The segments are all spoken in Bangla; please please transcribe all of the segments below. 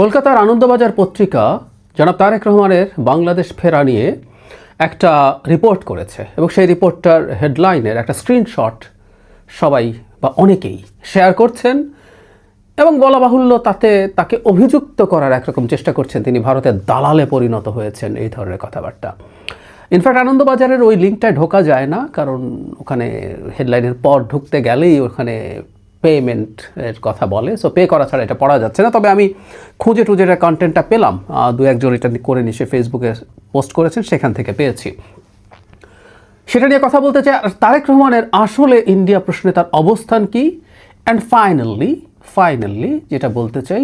কলকাতার আনন্দবাজার পত্রিকা জনাব তারেক রহমানের বাংলাদেশ ফেরা নিয়ে একটা রিপোর্ট করেছে এবং সেই রিপোর্টটার হেডলাইনের একটা স্ক্রিনশট সবাই বা অনেকেই শেয়ার করছেন এবং বলা বাহুল্য তাতে তাকে অভিযুক্ত করার একরকম চেষ্টা করছেন তিনি। ভারতের দালালে পরিণত হয়েছেন এই ধরনের কথাবার্তা। ইনফ্যাক্ট আনন্দবাজারের ওই লিঙ্কটায় ঢোকা যায় না, কারণ ওখানে হেডলাইনের পর ঢুকতে গেলেই ওখানে পেমেন্ট এর কথা বলে সো পে করা ছাড়া এটা পড়া যাচ্ছে না। তবে আমি খুঁজে টুজে এটা কন্টেন্টটা পেলাম দু একজন এটা করে নিয়ে ফেসবুকে পোস্ট করেছেন, সেখান থেকে পেয়েছি। সেটা নিয়ে কথা বলতে চাই তারেক রহমানের আসলে ইন্ডিয়া প্রশ্নে তার অবস্থান কি? অ্যান্ড ফাইনালি ফাইনালি যেটা বলতে চাই,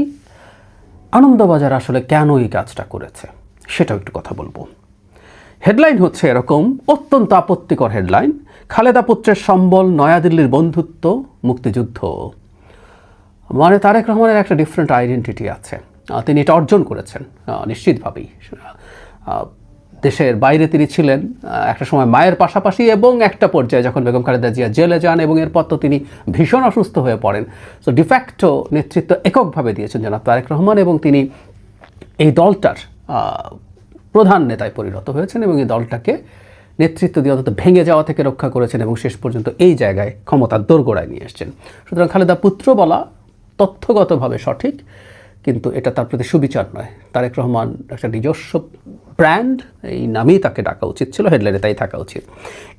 আনন্দবাজার আসলে কেন এই কাজটা করেছে? সেটাও একটু কথা বলব। হেডলাইন হচ্ছে এরকম, অত্যন্ত আপত্তিকর হেডলাইন। খালেদা পুত্রের সম্বল, নয়াদিল্লির বন্ধুত্ব, মুক্তিযুদ্ধ। মানে তারেক রহমানের একটা ডিফারেন্ট আইডেন্টিটি আছে। তিনি এটা অর্জন করেছেন নিশ্চিতভাবেই। দেশের বাইরে তিনি ছিলেন একটা সময় মায়ের পাশাপাশি এবং একটা পর্যায়ে যখন বেগম খালেদা জিয়া জেলে যান এবং এরপর তো তিনি ভীষণ অসুস্থ হয়ে পড়েন। সো ডিফ্যাক্টো নেতৃত্ব এককভাবে দিয়েছেন জনাব তারেক রহমান এবং তিনি এই দলটার প্রধান নেতায় পরিণত হয়েছেন এবং এই দলটাকে নেতৃত্ব দিয়ে অন্তত ভেঙে যাওয়া থেকে রক্ষা করেছেন এবং শেষ পর্যন্ত এই জায়গায় ক্ষমতার দোরগোড়ায় নিয়ে এসছেন। সুতরাং খালেদা পুত্র বলা তথ্যগতভাবে সঠিক, কিন্তু এটা তার প্রতি সুবিচার নয়। তারেক রহমান একটা নিজস্ব ব্র্যান্ড, এই নামেই তাকে ডাকা উচিত ছিল, হেডলাইনে তাই থাকা উচিত।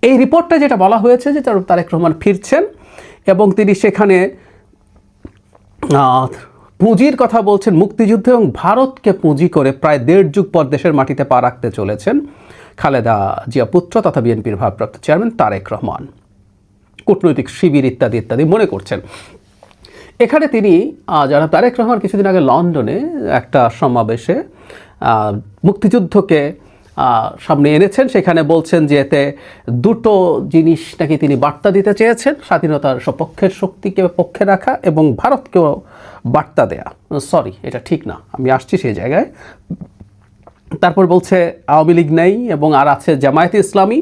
এই রিপোর্টটা যেটা বলা হয়েছে যে তার তারেক রহমান ফিরছেন এবং তিনি সেখানে পুঁজির কথা বলছেন মুক্তিযুদ্ধ এবং ভারতকে পুঁজি করে প্রায় দেড় যুগ পর দেশের মাটিতে পা রাখতে চলেছেন খালেদা জিয়া পুত্র তথা বিএনপির ভারপ্রাপ্ত চেয়ারম্যান তারেক রহমান। কূটনৈতিক শিবির ইত্যাদি ইত্যাদি মনে করছেন। এখানে তিনি যারা তারেক রহমান কিছুদিন আগে লন্ডনে একটা সমাবেশে মুক্তিযুদ্ধকে সামনে এনেছেন, সেখানে বলছেন যে এতে দুটো জিনিস নাকি তিনি বার্তা দিতে চেয়েছেন, স্বাধীনতার সপক্ষের শক্তিকে পক্ষে রাখা এবং ভারতকেও বার্তা দেয়া। সরি এটা ঠিক না। আমি আসছি সেই জায়গায়। তারপর বলছে, আওয়ামী লীগ নেই এবং আর আছে জামায়াতে ইসলামী।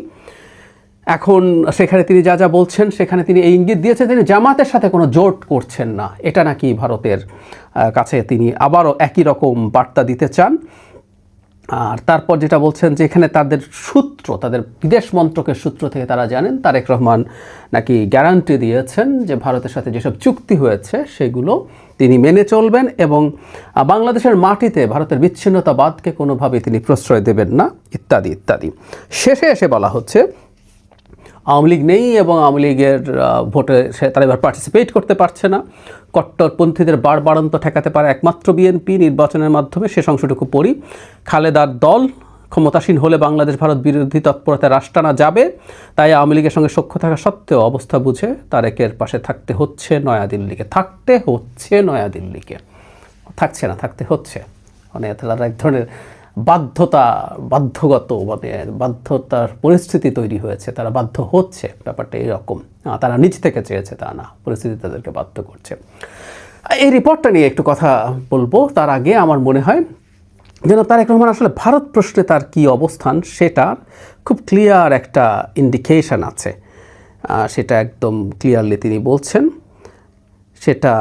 এখন সেখানে তিনি যা যা বলছেন, সেখানে তিনি এই ইঙ্গিত দিয়েছেন তিনি জামাতের সাথে কোনো জোট করছেন না। এটা নাকি ভারতের কাছে তিনি আবারও একই রকম বার্তা দিতে চান। আর তারপর যেটা বলছেন যে এখানে তাদের সূত্র, তাদের বিদেশ মন্ত্রকের সূত্র থেকে তারা জানেন, তারেক রহমান নাকি গ্যারান্টি দিয়েছেন যে ভারতের সাথে যেসব চুক্তি হয়েছে সেগুলো তিনি মেনে চলবেন এবং বাংলাদেশের মাটিতে ভারতের বিচ্ছিন্নতাবাদকে কোনোভাবে তিনি প্রশ্রয় দেবেন না, ইত্যাদি ইত্যাদি। শেষে এসে বলা হচ্ছে আওয়ামী লীগ নেই এবং আওয়ামী লীগের ভোটে সে তারা এবার পার্টিসিপেট করতে পারছে না। কট্টরপন্থীদের বাড়বাড়ন্ত ঠেকাতে পারে একমাত্র বিএনপি নির্বাচনের মাধ্যমে শেষ অংশটুকু পড়ি। খালেদার দল ক্ষমতাসীন হলে বাংলাদেশ ভারত বিরোধী তৎপরতায় রাষ্ট্রানা যাবে। তাই আওয়ামী লীগের সঙ্গে সখ্য থাকা সত্ত্বেও অবস্থা বুঝে তারেকের পাশে থাকতে হচ্ছে নয়াদিল্লিকে। থাকতে হচ্ছে নয়াদিল্লিকে। থাকছে না, থাকতে হচ্ছে। মানে তারা এক ধরনের বাধ্যতা, বাধ্যগত মানে বাধ্যতার পরিস্থিতি তৈরি হয়েছে, তারা বাধ্য হচ্ছে, ব্যাপারটা এরকম। তারা নিজ থেকে চেয়েছে, তা না, পরিস্থিতি তাদেরকে বাধ্য করছে। এই রিপোর্টটা নিয়ে একটু কথা বলব, তার আগে আমার মনে হয়, যেন তারেক রহমান আসলে ভারত প্রশ্নে তার কী অবস্থান সেটার খুব ক্লিয়ার একটা ইন্ডিকেশন আছে। সেটা একদম ক্লিয়ারলি তিনি বলছেন, সেটা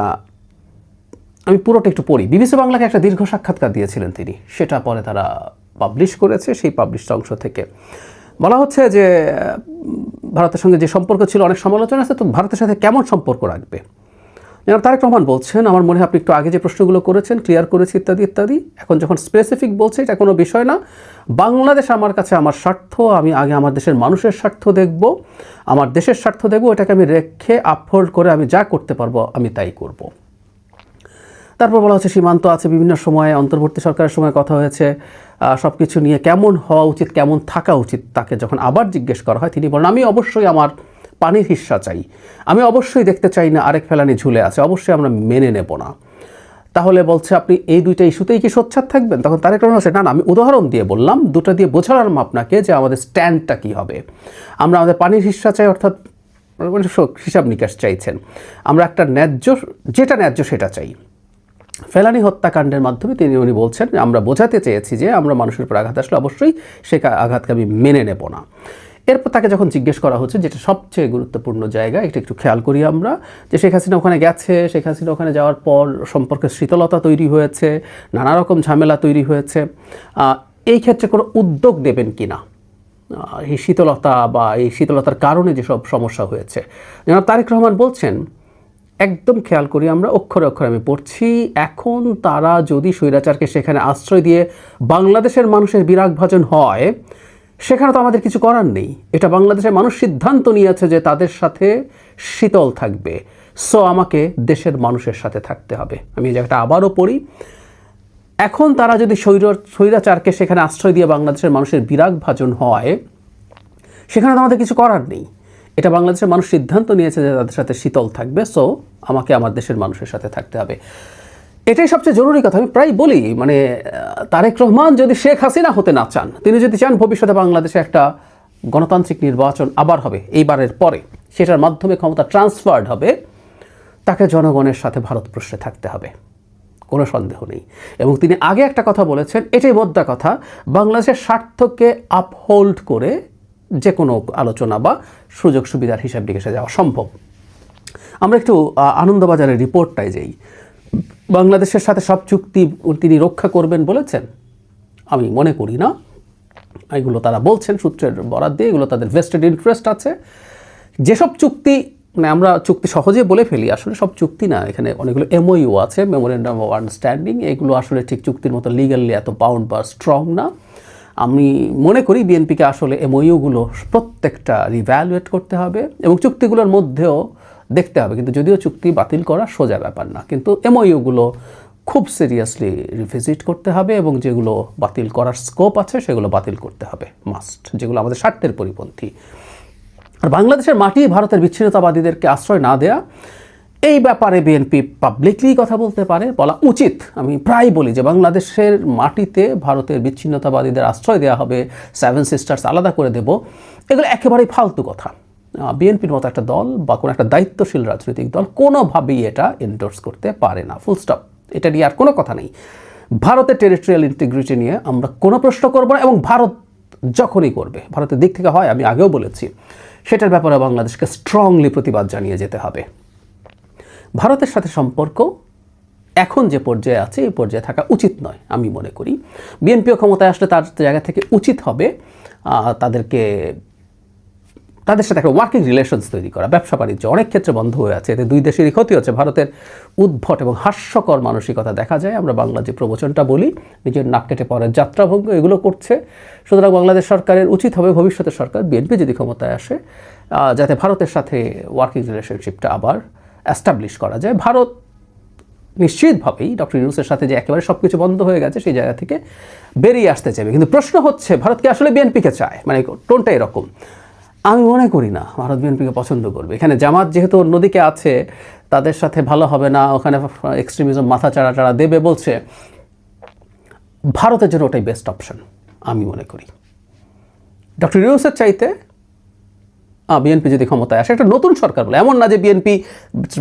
আমি পুরোটা একটু পড়ি। বিবিসি বাংলাকে একটা দীর্ঘ সাক্ষাৎকার দিয়েছিলেন তিনি। সেটা পরে তারা পাবলিশ করেছে, সেই পাবলিশ অংশ থেকে। বলা হচ্ছে যে ভারতের সঙ্গে যে সম্পর্ক ছিল, অনেক সমালোচনা আছে, তো ভারতের সাথে কেমন সম্পর্ক রাখবে? যেন তারেক রহমান বলছেন, আমার মনে হয় আপনি একটু আগে যে প্রশ্নগুলো করেছেন ক্লিয়ার করেছি, ইত্যাদি ইত্যাদি, এখন যখন স্পেসিফিক বলছে, এটা কোনো বিষয় না। বাংলাদেশ আমার কাছে আমার স্বার্থ, আমি আগে আমার দেশের মানুষের স্বার্থ দেখব, আমার দেশের স্বার্থ দেখব, এটাকে আমি রেখে আপহোল্ড করে আমি যা করতে পারব, আমি তাই করব। তারপর বলা হচ্ছে সীমান্ত আছে, বিভিন্ন সময়ে, অন্তর্বর্তী সরকারের সময় কথা হয়েছে। সব কিছু নিয়ে কেমন হওয়া উচিত, কেমন থাকা উচিত তাকে যখন আবার জিজ্ঞেস করা হয়, তিনি বলেন, আমি অবশ্যই আমার পানির হিস্সা চাই। আমি অবশ্যই দেখতে চাই না আরেক ফেলানি ঝুলে আছে, অবশ্যই আমরা মেনে নেব না। তাহলে বলছে, আপনি এই দুইটা ইস্যুতেই কি সোচ্চার থাকবেন? তখন তারেক রহমান না না, আমি উদাহরণ দিয়ে বললাম, দুটো দিয়ে বোঝালাম আপনাকে যে আমাদের স্ট্যান্ডটা কী হবে। আমরা আমাদের পানির হিস্সা চাই, অর্থাৎ মানে হিসাব নিকাশ চাইছেন। আমরা একটা ন্যায্য, যেটা ন্যায্য সেটা চাই। ফেলানি হত্যাকাণ্ডের মাধ্যমে তিনি উনি বলছেন, আমরা বোঝাতে চেয়েছি যে আমরা মানুষের উপর আঘাত আসলে অবশ্যই সে আঘাতকে আমি মেনে নেব না। এরপর তাকে যখন জিজ্ঞেস করা হচ্ছে, যেটা সবচেয়ে গুরুত্বপূর্ণ জায়গা, এটা একটু খেয়াল করি আমরা, যে শেখ হাসিনা ওখানে গেছে, শেখ হাসিনা ওখানে যাওয়ার পর সম্পর্কে শীতলতা তৈরি হয়েছে, নানা রকম ঝামেলা তৈরি হয়েছে। এই ক্ষেত্রে কোনো উদ্যোগ দেবেন কি না? এই শীতলতা বা এই শীতলতার কারণে যেসব সমস্যা হয়েছে। জনাব তারেক রহমান বলছেন একদম খেয়াল করি আমরা অক্ষরে অক্ষরে আমি পড়ছি। এখন তারা যদি স্বৈরাচারকে সেখানে আশ্রয় দিয়ে বাংলাদেশের মানুষের বিরাগ ভাজন হয়, সেখানে তো আমাদের কিছু করার নেই। এটা বাংলাদেশের মানুষ সিদ্ধান্ত নিয়েছে যে তাদের সাথে শীতল থাকবে। সো আমাকে দেশের মানুষের সাথে থাকতে হবে। আমি এই জায়গাটা আবারও পড়ি। এখন তারা যদি স্বৈর, স্বৈরাচারকে সেখানে আশ্রয় দিয়ে বাংলাদেশের মানুষের বিরাগ ভাজন হয়, সেখানে তো আমাদের কিছু করার নেই। এটা বাংলাদেশের মানুষ সিদ্ধান্ত নিয়েছে যে তাদের সাথে শীতল থাকবে সো আমাকে আমার দেশের মানুষের সাথে থাকতে হবে। এটাই সবচেয়ে জরুরি কথা, আমি প্রায় বলি মানে তারেক রহমান যদি শেখ হাসিনা হতে না চান, তিনি যদি চান ভবিষ্যতে বাংলাদেশে একটা গণতান্ত্রিক নির্বাচন আবার হবে, এইবারের পরে, সেটার মাধ্যমে ক্ষমতা ট্রান্সফার্ড হবে, তাকে জনগণের সাথে ভারতবর্ষে থাকতে হবে, কোনো সন্দেহ নেই। এবং তিনি আগে একটা কথা বলেছেন, এটাই মোদ্দা কথা, বাংলাদেশের স্বার্থকে আপহোল্ড করে যে কোনো আলোচনা বা সুযোগ সুবিধার হিসাব নিকেশে যাওয়া সম্ভব। আমরা একটু আনন্দবাজারের রিপোর্টটাই যাই বাংলাদেশের সাথে সব চুক্তি তিনি রক্ষা করবেন বলেছেন? আমি মনে করি না। এগুলো তারা বলছেন, সূত্রের বরাদ দিয়ে এগুলো তাদের ভেস্টেড ইন্টারেস্ট আছে। যেসব চুক্তি মানে আমরা চুক্তি সহজে বলে ফেলি, আসলে সব চুক্তি না, এখানে অনেকগুলো এমওইউ আছে মেমোরেন্ডাম অফ আন্ডারস্ট্যান্ডিং এগুলো আসলে ঠিক চুক্তির মতো লিগালি এত বাউন্ড বা স্ট্রং না। আমি মনে করি বিএনপিকে আসলে এমওইউগুলো প্রত্যেকটা রিভ্যালুয়েট করতে হবে এবং চুক্তিগুলোর মধ্যেও দেখতে হবে। কিন্তু যদিও চুক্তি বাতিল করা সোজা ব্যাপার না, কিন্তু এমওইউগুলো খুব সিরিয়াসলি রিভিজিট করতে হবে এবং যেগুলো বাতিল করার স্কোপ আছে সেগুলো বাতিল করতে হবে মাস্ট যেগুলো আমাদের স্বার্থের পরিপন্থী। আর বাংলাদেশের মাটি ভারতের বিচ্ছিন্নতাবাদীদেরকে আশ্রয় না দেয়া এই ব্যাপারে বিএনপি পাবলিকলি কথা বলতে পারে, বলা উচিত। আমি প্রায় বলি যে বাংলাদেশের মাটিতে ভারতের বিচ্ছিন্নতাবাদীদের আশ্রয় দেওয়া হবে সেভেন সিস্টার্স আলাদা করে দেব। এগুলো একেবারেই ফালতু কথা। বিএনপির মতো একটা দল বা কোনো একটা দায়িত্বশীল রাজনৈতিক দল কোনোভাবেই এটা এন্ডোর্স করতে পারে না। ফুল স্টপ এটা নিয়ে আর কোনো কথা নেই। ভারতের টেরিটোরিয়াল ইন্টিগ্রিটি নিয়ে আমরা কোনো প্রশ্ন করব না এবং ভারত যখনই করবে, ভারতের দিক থেকে হয়, আমি আগেও বলেছি, সেটার ব্যাপারে বাংলাদেশকে স্ট্রংলি প্রতিবাদ জানিয়ে যেতে হবে। ভারতের সাথে সম্পর্ক এখন যে পর্যায়ে আছে, এই পর্যায়ে থাকা উচিত নয়, আমি মনে করি। বিএনপিও ক্ষমতায় আসলে তার জায়গা থেকে উচিত হবে তাদেরকে, তাদের সাথে একটা ওয়ার্কিং রিলেশনস তৈরি করা, ব্যবসা বাণিজ্য, অনেক ক্ষেত্রে বন্ধ হয়ে আছে। এতে দুই দেশেরই ক্ষতি হচ্ছে। ভারতের উদ্ভট এবং হাস্যকর মানসিকতা দেখা যায়। আমরা বাংলা যে প্রবচনটা বলি, নিজের নাক কেটে পড়ার যাত্রাভঙ্গ, এগুলো করছে। সুতরাং বাংলাদেশ সরকারের উচিত হবে, ভবিষ্যতের সরকার, বিএনপি যদি ক্ষমতায় আসে যাতে ভারতের সাথে ওয়ার্কিং রিলেশনশিপটা আবার অ্যাস্টাবলিশ করা যায়। ভারত নিশ্চিতভাবেই ডক্টর ইউনুসের সাথে যে একেবারে সব কিছু বন্ধ হয়ে গেছে, সেই জায়গা থেকে বেরিয়ে আসতে চাইবে। কিন্তু প্রশ্ন হচ্ছে ভারতকে আসলে বিএনপিকে চায়? মানে টোনটা এরকম? আমি মনে করি না, ভারত বিএনপিকে পছন্দ করবে। এখানে জামাত যেহেতু অন্যদিকে আছে, তাদের সাথে ভালো হবে না, ওখানে এক্সট্রিমিজম মাথা চাড়া চাড়া দেবে বলছে, ভারতের জন্য ওটাই বেস্ট অপশন আমি মনে করি। ডক্টর ইউনুসের চাইতে বিএনপি যদি ক্ষমতায় আসে একটা নতুন সরকার বলে। এমন না যে বিএনপি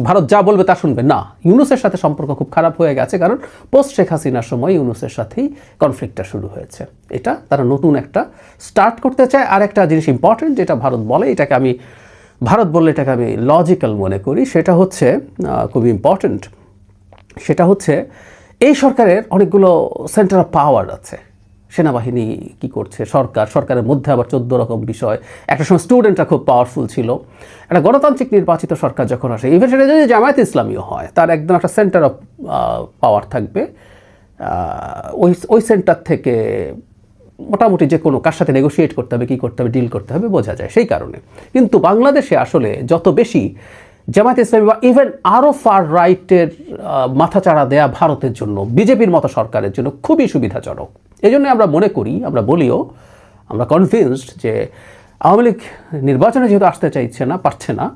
ভারত যা বলবে তা শুনবে। না, ইউনুসের সাথে সম্পর্ক খুব খারাপ হয়ে গেছে, কারণ পোস্ট শেখ হাসিনার সময় ইউনুসের সাথেই কনফ্লিক্টটা শুরু হয়েছে। এটা তারা নতুন একটা স্টার্ট করতে চায়। আর একটা জিনিস ইম্পর্টেন্ট যেটা ভারত বলে, এটাকে আমি, ভারত বললে এটাকে আমি লজিক্যাল মনে করি, সেটা হচ্ছে খুবই ইম্পর্টেন্ট সেটা হচ্ছে এই সরকারের অনেকগুলো সেন্টার অফ পাওয়ার আছে। সেনাবাহিনী কি করছে? সরকার, সরকারের মধ্যে আবার চোদ্দ রকম বিষয়। একটা সময় স্টুডেন্টরা খুব পাওয়ারফুল ছিল। একটা গণতান্ত্রিক নির্বাচিত সরকার যখন আসে ইভেন সেটা যদি জামায়াত ইসলামীও হয়, তার একদম একটা সেন্টার অফ পাওয়ার থাকবে। ওই ওই সেন্টার থেকে মোটামুটি যে কোনো কার সাথে নেগোশিয়েট করতে হবে, কী করতে হবে ডিল করতে হবে, বোঝা যায় সেই কারণে। কিন্তু বাংলাদেশে আসলে যত বেশি জামায়াত ইসলামী বা ইভেন আরও ফার রাইটের মাথাচাড়া দেয়া ভারতের জন্য, বিজেপির মতো সরকারের জন্য খুবই সুবিধাজনক। এই জন্য আমরা মনে করি, আমরা বলিও, আমরা কনভিন্সড যে আওয়ামী লীগ নির্বাচনে যেহেতু আসতে চাইছে না, পারছে না,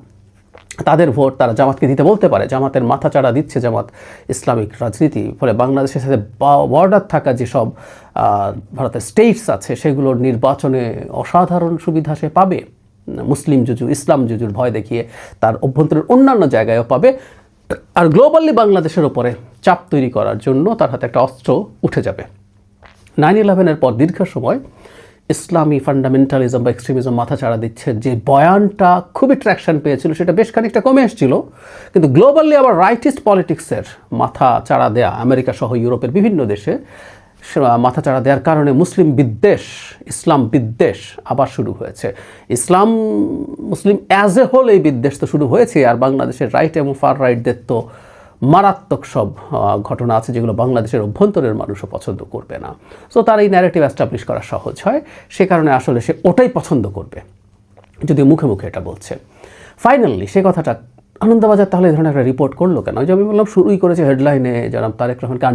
তাদের ভোট তারা জামাতকে দিতে বলতে পারে। জামাতের মাথা চাড়া দিচ্ছে জামাত ইসলামিক রাজনীতি, ফলে বাংলাদেশের সাথে বর্ডার থাকা যেসব ভারতের স্টেটস আছে, সেগুলোর নির্বাচনে অসাধারণ সুবিধা সে পাবে। মুসলিম জুজু ইসলাম জুজুর ভয় দেখিয়ে তার অভ্যন্তরের অন্যান্য জায়গায়ও পাবে। আর গ্লোবালি বাংলাদেশের ওপরে চাপ তৈরি করার জন্য তার হাতে একটা অস্ত্র উঠে যাবে। নাইন ইলেভেনের পর দীর্ঘ সময় ইসলামী ফান্ডামেন্টালিজম বা এক্সট্রিমিজম মাথা চাড়া দিচ্ছে। যে বয়ানটা খুবই ট্র্যাকশন পেয়েছিল, সেটা বেশ খানিকটা কমে এসেছিল। কিন্তু গ্লোবালি আবার রাইটিস্ট পলিটিক্সের মাথা চাড়া দেয়া আমেরিকা সহ ইউরোপের বিভিন্ন দেশে সে- মাথা চাড়া দেওয়ার কারণে মুসলিম বিদ্বেষ, ইসলাম বিদ্বেষ আবার শুরু হয়েছে। ইসলাম, মুসলিম অ্যাজ এ হোল এই বিদ্বেষ তো শুরু হয়েছে, আর বাংলাদেশের রাইট এবং ফার রাইটদের তো মারাত্মক সব ঘটনা আছে যেগুলো বাংলাদেশের অভ্যন্তরের মানুষও পছন্দ করবে না। সো তার এই ন্যারেটিভ অ্যাস্টাবলিশ করা সহজ হয়। সে কারণে আসলে সে ওটাই পছন্দ করবে। যদিও মুখে মুখে এটা বলছে। ফাইনালি সে কথাটা আনন্দবাজার তাহলে এই ধরনের একটা রিপোর্ট করল কেন? যে আমি বললাম, শুরুই করেছে হেডলাইনে যারা তারেক রহমানকে